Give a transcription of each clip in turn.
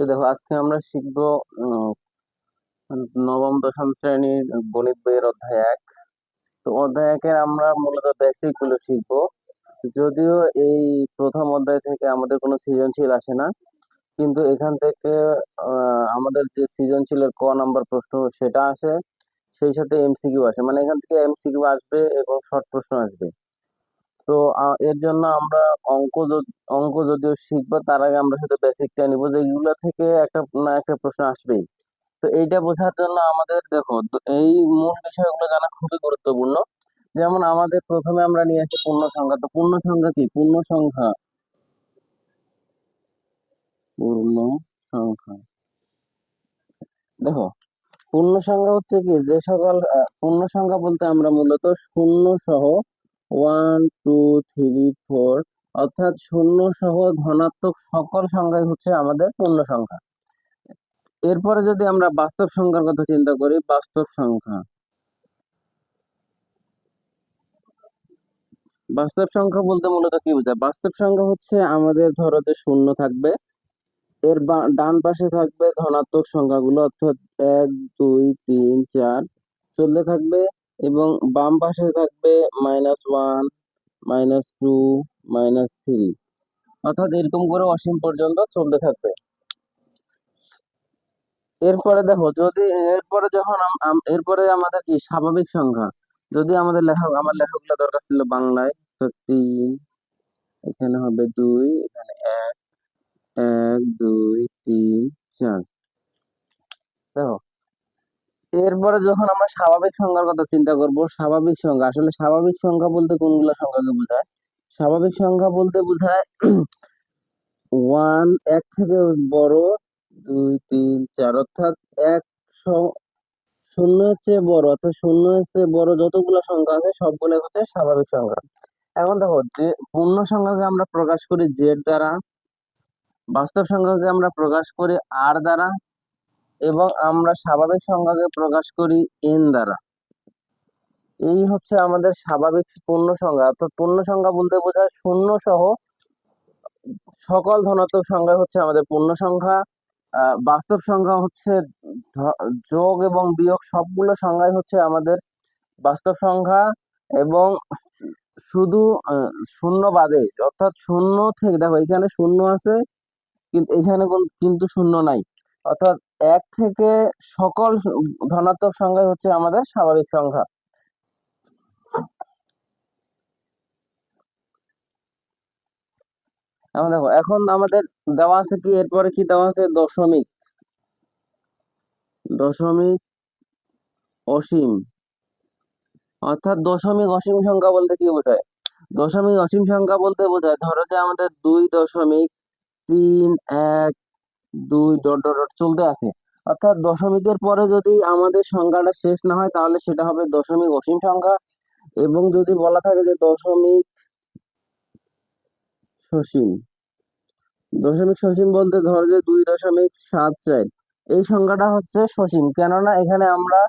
তো দেখো, আজকে আমরা শিখব নবম, দশম শ্রেণির গণিত বইয়ের অধ্যায় এক। তো অধ্যায় একের আমরা মূলত বেসিকগুলো শিখব। যদিও এই প্রথম অধ্যায় থেকে আমাদের কোনো সৃজনশীল আসে না, কিন্তু এখান থেকে আমাদের যে সৃজনশীলের ক নাম্বার প্রশ্ন সেটা আসে, সেই সাথে এমসিকিউ আসে। মানে এখান থেকে এমসিকিউ আসবে এবং শর্ট প্রশ্ন আসবে। তো এর জন্য আমরা অঙ্ক অঙ্ক যদিও শিখব, তার আগে আমরা শুধু বেসিকটা নিব, যে এইগুলো থেকে একটা, না, একটা প্রশ্ন আসবেই। তো এইটা বোঝার জন্য আমাদের, দেখো এই মূল বিষয়গুলো জানা খুবই গুরুত্বপূর্ণ। যেমন আমাদের প্রথমে আমরা নিয়ে আসি পূর্ণ সংখ্যা। তো পূর্ণ সংখ্যা কি? পূর্ণ সংখ্যা। পূর্ণ সংখ্যা। দেখো, পূর্ণ সংখ্যা হচ্ছে কি? যে সকল পূর্ণ সংখ্যা বলতে আমরা মূলত শূন্য সহ ওয়ান টু থ্রি ফোর অর্থাৎ শূন্য সহ ধনাত্মক সকল সংখ্যাই হচ্ছে আমাদের পূর্ণ সংখ্যা। এরপরে যদি আমরা বাস্তব সংখ্যার কথা চিন্তা করি, বাস্তব সংখ্যা। বাস্তব সংখ্যা বলতে মূলত কি বোঝায়? বাস্তব সংখ্যা হচ্ছে আমাদের ধরো যে শূন্য থাকবে, এর ডান পাশে থাকবে ধনাত্মক সংখ্যাগুলো, অর্থাৎ এক, দুই, তিন, চার। চলতে থাকবে এবং বাম পাশে থাকবে minus one minus two minus three অর্থাৎ এরকম করে অসীম পর্যন্ত চলতে থাকবে। এরপরে দেখো, যদি এরপরে যখন এরপরে আমাদের কি? স্বাভাবিক সংখ্যা। যদি আমাদের লেখক, আমার লেখকগুলো দরকার ছিল বাংলায়, তো তিন, এখানে হবে দুই, এখানে এক এক, দুই, তিন, চার। দেখো এরপরে যখন আমরা স্বাভাবিক সংখ্যার কথা চিন্তা করব, স্বাভাবিক সংখ্যা আসলে স্বাভাবিক সংখ্যা বলতে কোনগুলো সংখ্যাকে বোঝায়? স্বাভাবিক সংখ্যা বলতে বোঝায় ওয়ান এক থেকে বড়, দুই, তিন, চার, অর্থাৎ একশো শূন্যের চেয়ে বড়, অর্থাৎ শূন্যের চেয়ে বড় যতগুলো সংখ্যা আছে, সবগুলো হচ্ছে স্বাভাবিক সংখ্যা এখন দেখো, যে পূর্ণ সংখ্যাকে আমরা প্রকাশ করি জেড দ্বারা, বাস্তব সংখ্যাকে আমরা প্রকাশ করি আর দ্বারা এবং আমরা স্বাভাবিক সংখ্যাকে প্রকাশ করি এন দ্বারা। এই হচ্ছে আমাদের স্বাভাবিক পূর্ণ সংখ্যা অর্থাৎ পূর্ণ সংখ্যা বলতে বোঝায় শূন্য সহ সকল ধনাত্মক সংখ্যা হচ্ছে আমাদের পূর্ণ সংখ্যা বাস্তব সংখ্যা হচ্ছে যোগ এবং বিয়োগ সবগুলো সংখ্যাই হচ্ছে আমাদের বাস্তব সংখ্যা এবং শুধু শূন্য বাদে, অর্থাৎ শূন্য থেকে, দেখো এখানে শূন্য আছে কিন্তু এখানে কিন্তু শূন্য নাই। অর্থাৎ এক থেকে সকল ধনাত্মক সংখ্যা হচ্ছে আমাদের স্বাভাবিক সংখ্যা। এখন দেখো, এখন আমাদের দেওয়া আছে কি? এরপরে কি দেওয়া আছে? দশমিক। দশমিক অসীম। অর্থাৎ দশমিক অসীম সংখ্যা বলতে কি বোঝায়? দশমিক অসীম সংখ্যা বলতে বোঝায়, ধরো যে আমাদের দুই দশমিক তিন এক দুই ডট ডট ডট চলতে আছে। অর্থাৎ দশমিকের পরে যদি আমাদের সংখ্যাটা শেষ না হয়, তাহলে সেটা হবে দশমিক অসীম সংখ্যা। এবং যদি বলা থাকে যে দশমিক সসীম দশমিক সসীম বলতে ধরো যে দুই দশমিক সাত চার, এই সংখ্যাটা হচ্ছে সসীম। কেননা এখানে আমরা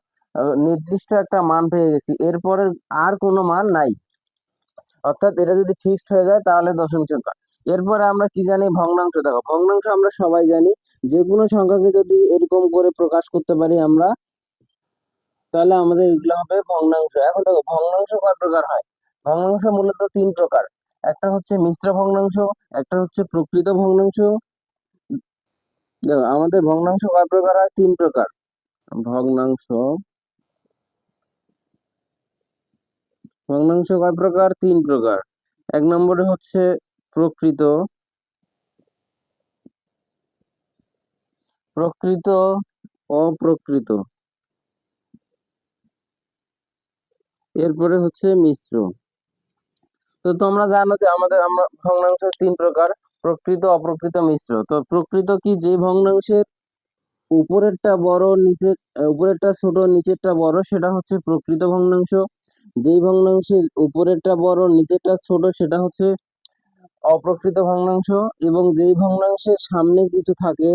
নির্দিষ্ট একটা মান পেয়ে গেছি। এরপরে আর কোনো মান নাই। অর্থাৎ এটা যদি ফিক্সড হয়ে যায়, তাহলে দশমিক সংখ্যা। এরপরে আমরা কি জানি ভগ্নাংশ? দেখো, ভগ্নাংশ আমরা সবাই জানি। যে কোনো সংখ্যাকে যদি এরকম করে প্রকাশ করতে পারি আমরা, তাহলে আমাদের এগুলো হবে ভগ্নাংশ। এখন দেখো, ভগ্নাংশ কয় প্রকার হয়? ভগ্নাংশ মূলত তিন প্রকার। একটা হচ্ছে মিশ্র ভগ্নাংশ, একটা হচ্ছে প্রকৃত ভগ্নাংশ। দেখো, আমাদের ভগ্নাংশ কয় প্রকার হয়? তিন প্রকার। ভগ্নাংশ ভগ্নাংশ কয় প্রকার? তিন প্রকার। এক নম্বরে হচ্ছে প্রকৃত প্রকৃত, অপ্রকৃত। এরপরে হচ্ছে মিশ্র। তো তোমরা জানো যে আমাদের, আমরা ভগ্নাংশ তিন প্রকার, প্রকৃত, অপ্রকৃত, মিশ্র। তো প্রকৃত কি? যে ভগ্নাংশের উপরেরটা বড়, নিচের উপরেরটা ছোট, নিচেরটা বড়, সেটা হচ্ছে প্রকৃত ভগ্নাংশ। যেই ভগ্নাংশের উপরেরটা বড়, নিচেরটা ছোট, সেটা হচ্ছে অপ্রকৃত ভগ্নাংশ এবং যেই ভগ্নাংশের সামনে কিছু থাকে,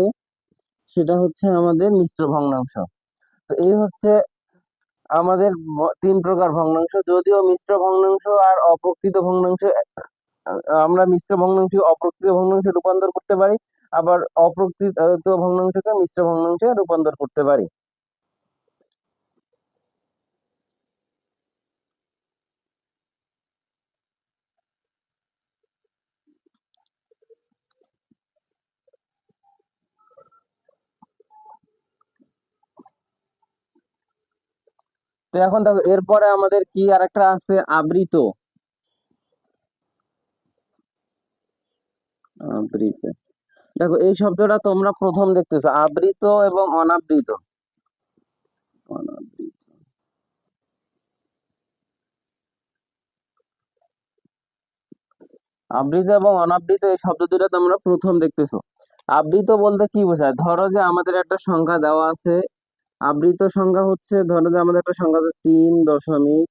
সেটা হচ্ছে আমাদের মিশ্র ভগ্নাংশ। তো এই হচ্ছে আমাদের তিন প্রকার ভগ্নাংশ। যদিও মিশ্র ভগ্নাংশ আর অপ্রকৃত ভগ্নাংশ আমরা মিশ্র ভগ্নাংশ অপ্রকৃত ভগ্নাংশে রূপান্তর করতে পারি, আবার অপ্রকৃত ভগ্নাংশকে মিশ্র ভগ্নাংশে রূপান্তর করতে পারি। তো এখন দেখো, এরপরে আমাদের কি আরেকটা আছে? আবৃত। আবৃত। দেখো, এই শব্দটা তোমরা প্রথম দেখতেছো, আবৃত এবং অনাবৃত। আবৃত এবং অনাবৃত, এই শব্দ দুটো তোমরা প্রথম দেখতেছো। আবৃত বলতে কি বোঝায়? ধরো যে আমাদের একটা সংখ্যা দেওয়া আছে আবৃত সংখ্যা হচ্ছে, ধরো যে আমাদের একটা সংখ্যা আছে তিন দশমিক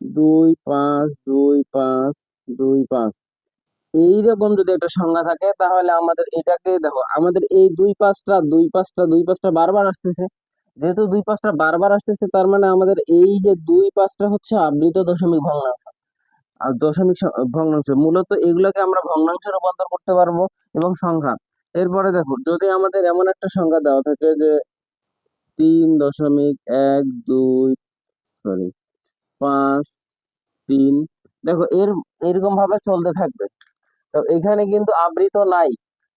দুই পাঁচ দুই পাঁচ দুই পাঁচ। এইরকম যদি একটা সংখ্যা থাকে, তাহলে আমাদের এটাকে দেখো, আমাদের এই দুই পাঁচটা দুই পাঁচটা দুই পাঁচটা বারবার আসতেছে। যেহেতু দুই পাঁচটা বারবার আসতেছে, তার মানে আমাদের এই যে দুই পাঁচটা হচ্ছে আবৃত দশমিক ভগ্নাংশ। আর দশমিক ভগ্নাংশ, মূলত এগুলোকে আমরা ভগ্নাংশে রূপান্তর করতে পারব এবং সংখ্যা। এরপরে দেখো, যদি আমাদের এমন একটা সংখ্যা দেওয়া থাকে যে তিন দশমিক এক দুই সরি পাঁচ, তিন। দেখো, এর, এরকম ভাবে চলতে থাকবে। তো এখানে কিন্তু আবৃত নাই।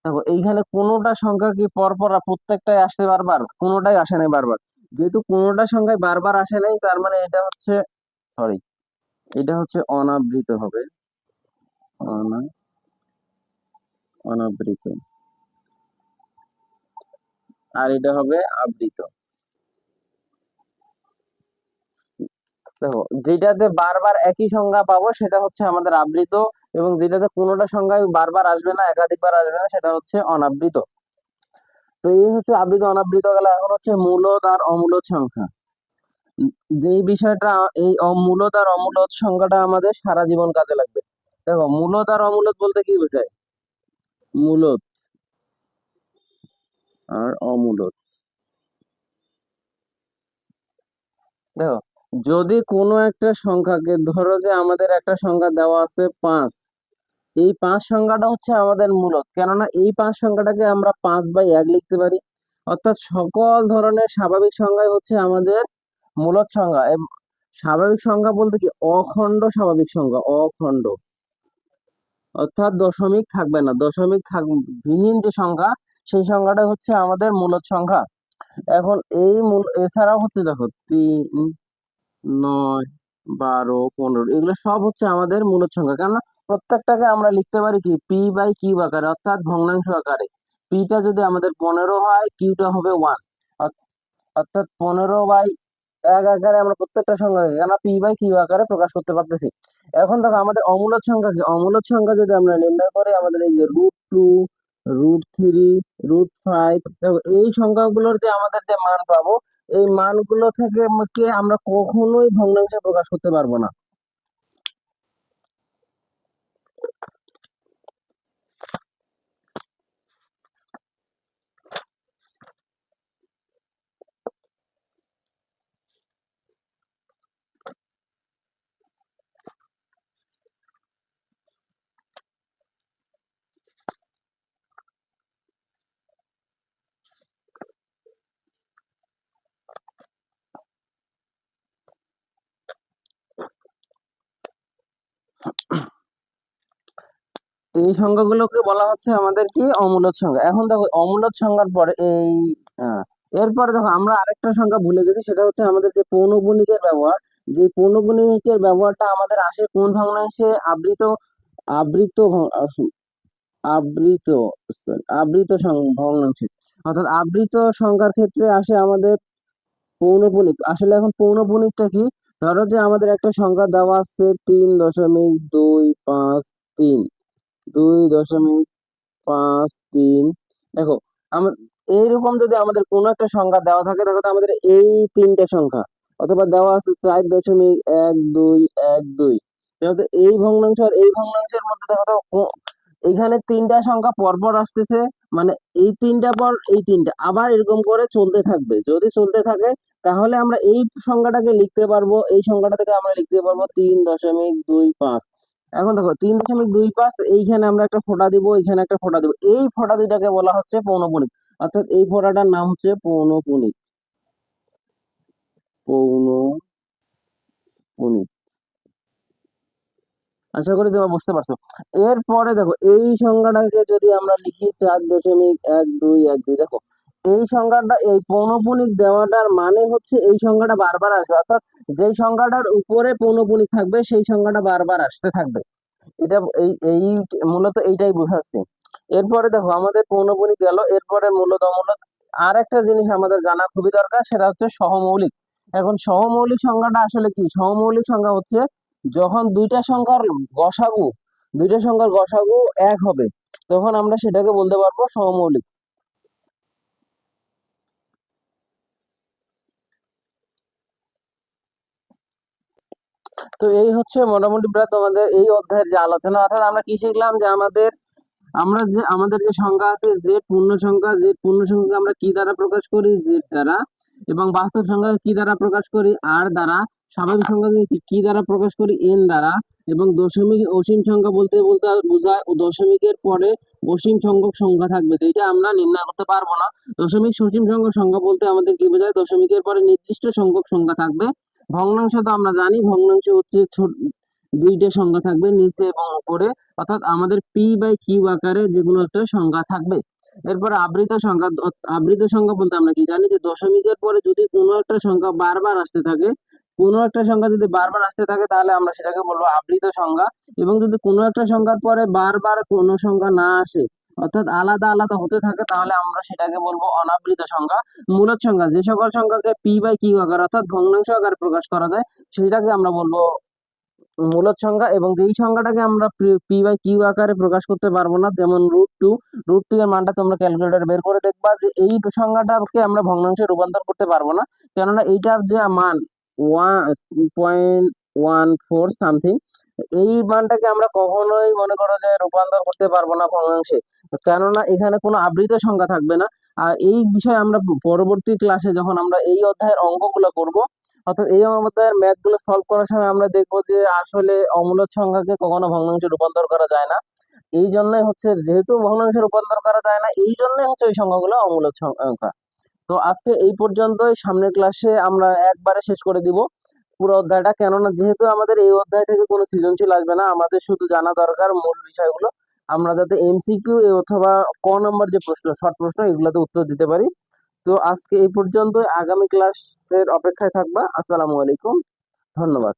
দেখো, এইখানে কোনোটা সংখ্যা কি পরপর প্রত্যেকটাই আসছে বারবার? কোনোটাই আসে নাই বারবার। যেহেতু কোনোটা সংখ্যায় বারবার আসে নাই, তার মানে এটা হচ্ছে সরি এটা হচ্ছে অনাবৃত হবে। অনা, অনাবৃত। আর এটা হবে আবৃত। দেখো যেটাতে বারবার একই সংজ্ঞা পাবো সেটা হচ্ছে আমাদের আবৃত এবং যেটাতে কোনোটা সংজ্ঞা বারবার আসবে না, একাধিকবার আসবে না, সেটা হচ্ছে অনাবৃত। তো এই হচ্ছে আবৃত, অনাবৃত গেল, এখন হচ্ছে মূলদ আর অমূলদ সংখ্যা। যেই বিষয়টা, এই অমূলদ আর অমূলদ সংখ্যাটা আমাদের সারা জীবন কাজে লাগবে। দেখো, মূলদ আর অমূলদ বলতে কি বোঝায়? মূলদ আর অমূলদ। দেখো যদি কোনো একটা সংখ্যাকে, ধরো যে আমাদের একটা সংখ্যা দেওয়া আছে পাঁচ, এই পাঁচ সংখ্যাটা হচ্ছে আমাদের মূলদ কেননা এই পাঁচ সংখ্যাটাকে আমরা পাঁচ বাই এক লিখতে পারি। অর্থাৎ সকল ধরনের স্বাভাবিক সংখ্যাই হচ্ছে আমাদের মূলদ সংখ্যা। স্বাভাবিক সংখ্যা বলতে কি? অখণ্ড স্বাভাবিক সংখ্যা, অখণ্ড। অর্থাৎ দশমিক থাকবে না। দশমিক থাক, বিহীন যে সংখ্যা, সেই সংখ্যাটা হচ্ছে আমাদের মূলদ সংখ্যা। এখন এই মূল, এছাড়াও হচ্ছে দেখো, তিন নয়, বারো, পনেরো, এগুলো সব হচ্ছে আমাদের মূলদ সংখ্যা। কেননা প্রত্যেকটাকে আমরা লিখতে পারি কি? পি বাই কিউ আকারে, অর্থাৎ ভগ্নাংশ আকারে। পিটা যদি আমাদের পনেরো হয় কিউটা হবে ওয়ান অর্থাৎ পনেরো বাই এক আকারে আমরা প্রত্যেকটা সংখ্যা কেন পি বাই কিউ আকারে প্রকাশ করতে পারতেছি। এখন দেখো, আমাদের অমূলদ সংখ্যা কি? অমূলদ সংখ্যা যদি আমরা নির্ণয় করি, আমাদের এই যে root two root three root five দেখো এই সংখ্যাগুলোর যে আমাদের যে মান পাবো এই মানগুলো থেকে আমরা কখনোই ভগ্নাংশে প্রকাশ করতে পারব না। এই সংখ্যাগুলোকে বলা হচ্ছে আমাদের কি? অমূলদ সংখ্যা এখন দেখো, অমূলদ সংখ্যার পরে এই এরপরে দেখো, আমরা আরেকটা সংখ্যা ভুলে গেছি, সেটা হচ্ছে আমাদের যে পৌনগুণিকের ব্যবহার। যে পৌনগুণিকের ব্যবহারটা আমাদের আসে কোন ভগ্নাংশে আবৃত আবৃত আবৃত আবৃত ভগ্নাংশে। অর্থাৎ আবৃত সংখ্যার ক্ষেত্রে আসে আমাদের পৌনপুণিক আসলে এখন পৌনপুণিকটা কি? ধরো যে আমাদের একটা সংখ্যা দেওয়া আছে তিন দশমিক দুই পাঁচ তিন। দুই দশমিক পাঁচ তিন। দেখো আমার এইরকম যদি আমাদের কোনো একটা সংখ্যা দেওয়া থাকে দেখো তো আমাদের এই তিনটে সংখ্যা। অথবা দেওয়া আছে চার দশমিক এক দুই এক দুই। দেখো তো এই ভগ্নাংশ আর এই ভগ্নাংশের মধ্যে দেখো তো এখানে তিনটা সংখ্যা পরপর আসতেছে মানে এই তিনটা পর এই তিনটা। আবার এরকম করে চলতে থাকবে। যদি চলতে থাকে তাহলে আমরা এই সংখ্যাটাকে লিখতে পারব, এই সংখ্যাটা থেকে আমরা লিখতে পারব তিন দশমিক দুই পাঁচ। এখন দেখো, তিন দশমিক দুই পাঁচ, এইখানে আমরা একটা ফোঁটা দিব, এইখানে একটা ফোঁটা দিব। এই ফোঁটা দুইটাকে বলা হচ্ছে পৌনপুনিক। অর্থাৎ এই ফোঁটাটার নাম হচ্ছে পৌনপুনিক। পৌনপুনিক। আশা করি তোমরা বুঝতে পারছ। এরপরে দেখো, এই সংখ্যাটাকে যদি আমরা লিখি চার দশমিক এক দুই এক দুই, দেখো এই সংখ্যাটা এই পৌনপুনিক দেওয়াটার মানে হচ্ছে এই সংখ্যাটা বারবার আসবে। অর্থাৎ যেই সংখ্যাটার উপরে পৌনপুনিক থাকবে, সেই সংখ্যাটা বারবার আসতে থাকবে। এটা এই এই মূলত এইটাই বোঝাচ্ছে। এরপরে দেখো, আমাদের পৌনপুনিক গেল। এরপরে মূলত মূলত আর একটা জিনিস আমাদের জানা খুবই দরকার, সেটা হচ্ছে সহমৌলিক। এখন সহমৌলিক সংখ্যাটা আসলে কি? সহমৌলিক সংখ্যা হচ্ছে যখন দুইটা সংখ্যার গসাগু, দুইটা সংখ্যার গসাগু এক হবে, তখন আমরা সেটাকে বলতে পারব সহমৌলিক। তো এই হচ্ছে মোটামুটি প্রায় তোমাদের এই অধ্যায়ের যে আলোচনা। অর্থাৎ আমরা কি শিখলাম যে আমাদের, আমরা যে, আমাদের যে সংখ্যা আছে যে পূর্ণ সংখ্যা যে পূর্ণ সংখ্যাকে আমরা কি দ্বারা প্রকাশ করি? জেড দ্বারা। এবং বাস্তব সংখ্যাকে কি দ্বারা প্রকাশ করি? আর দ্বারা। স্বাভাবিক সংখ্যাকে কি- কি দ্বারা প্রকাশ করি? এন দ্বারা। এবং দশমিক, অসীম সংখ্যা বলতে বলতে বোঝায় ও দশমিকের পরে অসীম সংখ্যক সংখ্যা থাকবে। তো এটা আমরা নির্ণয় করতে পারব না। দশমিক, সসীম সংখ্যক সংখ্যা বলতে আমাদের কি বোঝায়? দশমিকের পরে নির্দিষ্ট সংখ্যক সংখ্যা থাকবে। ভগ্নাংশ তো আমরা জানি, ভগ্নাংশ হচ্ছে দুইটা সংখ্যা থাকবে নিচে এবং উপরে। অর্থাৎ আমাদের পি বাই কিউ আকারে যে কোনো একটা সংখ্যা থাকবে। এরপরে আবৃত সংখ্যা আবৃত সংখ্যা বলতে আমরা কি জানি? যে দশমিকের পরে যদি কোনো একটা সংখ্যা বারবার আসতে থাকে, কোনো একটা সংখ্যা যদি বারবার আসতে থাকে, তাহলে আমরা সেটাকে বলব আবৃত সংখ্যা। এবং যদি কোনো একটা সংখ্যার পরে বারবার কোনো সংখ্যা না আসে অর্থাৎ আলাদা আলাদা হতে থাকে, তাহলে আমরা সেটাকে বলব অনাবৃত সংখ্যা মূলদ সংখ্যা যে সকল সংখ্যাকে পি বাই কিউ আকার অর্থাৎ ভগ্নাংশ আকারে প্রকাশ করা যায়, সেটাকে আমরা বলব মূলদ সংখ্যা এবং যেই সংখ্যাটাকে আমরা পি বাই কিউ আকারে প্রকাশ করতে পারব না, যেমন রুট টু রুট টু এর মানটা তোমরা ক্যালকুলেটর বের করে দেখবা যে এই সংখ্যাটাকে আমরা ভগ্নাংশে রূপান্তর করতে পারব না, কেননা এইটার যে মান one point one four something এই মানটাকে আমরা কখনোই মনে করো যে রূপান্তর করতে পারব না ভগ্নাংশে কেননা এখানে কোনো আবৃত সংখ্যা থাকবে না। আর এই বিষয়ে আমরা পরবর্তী ক্লাসে যখন আমরা এই অধ্যায়ের অঙ্কগুলো করব, অর্থাৎ এই অধ্যায়ের ম্যাথগুলো সলভ করার সময় আমরা দেখব যে আসলে অমূলদ সংখ্যাকে কখনো ভগ্নাংশে রূপান্তর করা যায় না। এই জন্যই হচ্ছে যেহেতু ভগ্নাংশে রূপান্তর করা যায় না, এই জন্যই হচ্ছে ওই সংখ্যাগুলো অমূলদ সংখ্যা। তো আজকে এই পর্যন্তই, সামনের ক্লাসে আমরা একবারে শেষ করে দিব। পুরো অধ্যায়টা, কেননা যেহেতু আমাদের এই অধ্যায় থেকে কোনো সৃজনশীল আসবে না, আমাদের শুধু জানা দরকার মূল বিষয়গুলো। আমরা যাতে এমসিকিউ অথবা ক নম্বর যে প্রশ্ন, শর্ট প্রশ্ন, এগুলোতে উত্তর দিতে পারি। তো আজকে এই পর্যন্ত আগামী ক্লাসের অপেক্ষায় থাকবা। আসসালামু আলাইকুম। ধন্যবাদ।